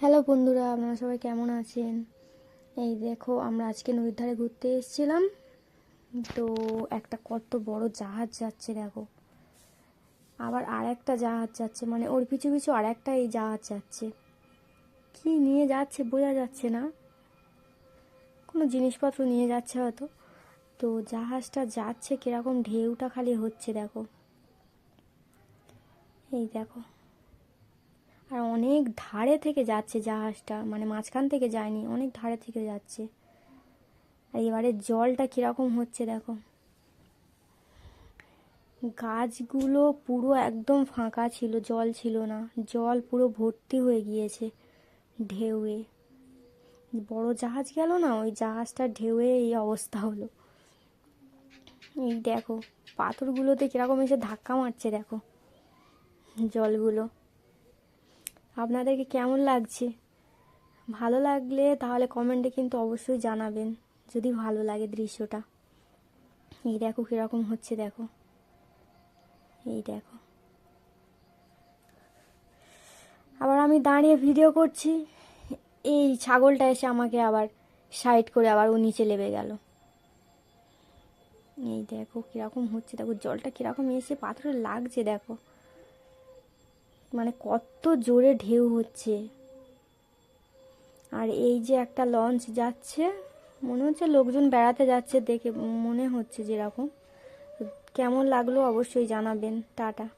Hello বন্ধুরা, আপনারা সবাই কেমন আছেন? এই দেখো, আমরা আজকে নদীর ধারে ঘুরতে এসেছিলাম। তো একটা কত বড় জাহাজ যাচ্ছে, দেখো। আবার আর একটা জাহাজ যাচ্ছে মানে ওর পিছু পিছু আর একটা এই জাহাজ যাচ্ছে। কি নিয়ে যাচ্ছে বোঝা যাচ্ছে না। কোনো জিনিসপত্র নিয়ে যাচ্ছে হয়তো। তো জাহাজটা যাচ্ছে, কীরকম ঢেউটা খালি হচ্ছে, দেখো। এই দেখো। অনেক ধারে থেকে যাচ্ছে জাহাজটা মানে মাঝখান থেকে যায়নি, অনেক ধারে থেকে যাচ্ছে। আর এবারে জলটা কীরকম হচ্ছে দেখো। গাছগুলো পুরো একদম ফাঁকা ছিল, জল ছিল না। জল পুরো ভর্তি হয়ে গিয়েছে ঢেউয়ে। বড় জাহাজ গেল না, ওই জাহাজটার ঢেউয়ে এই অবস্থা হলো। এই দেখো, পাথরগুলোতে কীরকম এসে ধাক্কা মারছে দেখো, জলগুলো। আপনাদেরকে কেমন লাগছে? ভালো লাগলে তাহলে কমেন্টে কিন্তু অবশ্যই জানাবেন, যদি ভালো লাগে দৃশ্যটা। এই দেখো কীরকম হচ্ছে দেখো। এই দেখো। আবার আমি দাঁড়িয়ে ভিডিও করছি, এই ছাগলটা এসে আমাকে আবার সাইড করে আবার ও নিচে লেবে গেল। এই দেখো কীরকম হচ্ছে দেখো, জলটা কীরকম এসে পাথরে লাগছে দেখো। মানে কত জোরে ঢেউ হচ্ছে। আর এই যে একটা লঞ্চ যাচ্ছে, মনে হচ্ছে লোকজন বেড়াতে যাচ্ছে দেখে মনে হচ্ছে যেরকম। কেমন লাগল অবশ্যই জানাবেন, টাটা।